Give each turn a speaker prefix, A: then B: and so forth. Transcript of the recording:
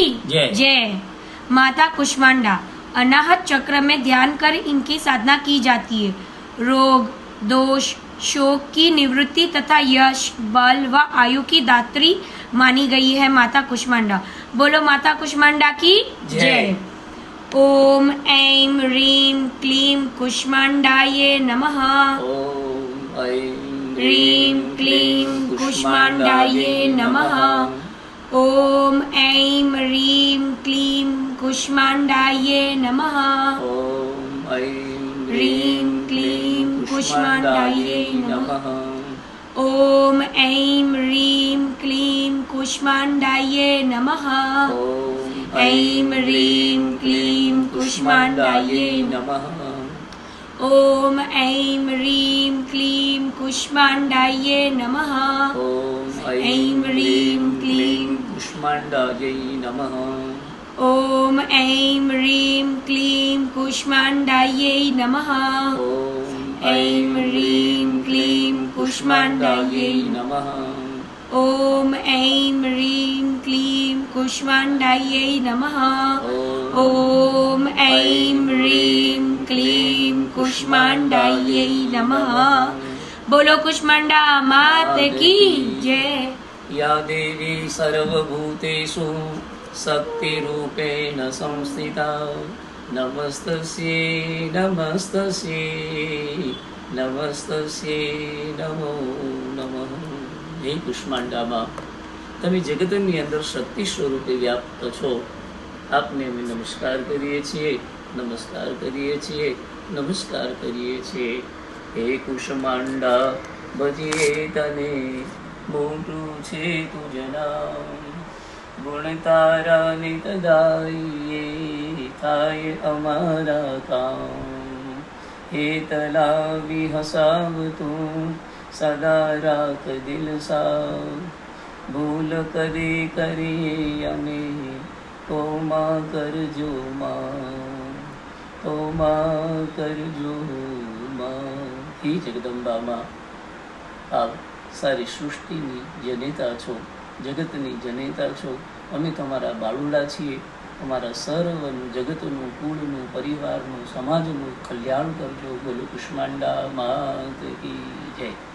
A: की
B: जय।
A: माता कुष्मांडा अनाहत चक्र में ध्यान कर इनकी साधना की जाती है। रोग दोष शोक की निवृत्ति तथा यश बल व आयु की दात्री मानी गई है माता कुष्मांडा। बोलो माता कुष्मांडा की
B: जय।
A: ओम ऐम रीम क्लीम कुष्मांडाये नमः।
B: ॐ ऐं
A: ह्रीं क्लीं कुष्माण्डायै नमः। ॐ ऐं ह्रीं क्लीं कुष्माण्डायै नमः
B: ॐ ऐं
A: ह्रीं क्लीं कुष्माण्डायै नमः
B: नमः
A: ॐ ऐं ह्रीं क्लीं कुष्माण्डायै नमः
B: ॐ
A: ऐं ह्रीं क्लीं कुष्माण्डायै
B: नमः
A: ॐ ऐं ह्रीं क्लीं कुष्माण्डायै नमः
B: ॐ
A: ऐं ह्रीं क्लीं
B: कुष्माण्डायै नमः
A: ॐ ऐं ह्रीं क्लीं कुष्माण्डायै नमः
B: ॐ
A: ऐं ह्रीं क्लीं कुष्माण्डायै
B: नमः
A: ॐ ऐं ह्रीं क्लीं कुष्माण्डायै नमः ॐ ऐं ह्रीं क्लीं कुष्माण्डायै नमः बोलो कुष्माण्डा मात की जय
B: या देवी सर्वभूतेषु शक्तिरूपेण संस्थिता नमस्तस्यै नमस्तस्यै નમસ્તસ્યે નમો નમઃ હે કુષ્માંડામાં તમે જગતની અંદર શક્તિ સ્વરૂપે વ્યાપ્ત છો આપને અમે નમસ્કાર કરીએ છીએ નમસ્કાર કરીએ છીએ નમસ્કાર કરીએ છીએ હે કુષ્માંડા ભજીએ તને મોટું છે તુજ નામ ગુણ તારા નિત ગાઈએ થાય અમારા કામ. હે તલાવી હસાવ તું, સદા રાખ દિલ સાવ. ભૂલ કરે કરીએ અમે, તો માં કરજો માં. તો માં કરજો માં. હે જગદંબામાં આપ સારી સૃષ્ટિની જનેતા છો, જગતની જનેતા છો, અમે તમારા બાળુડા છીએ, અમારા સર્વનું જગતનું, કુળનું, પરિવારનું, સમાજનું કલ્યાણ કરજો. બોલો કુષ્માંડા માત કી જય.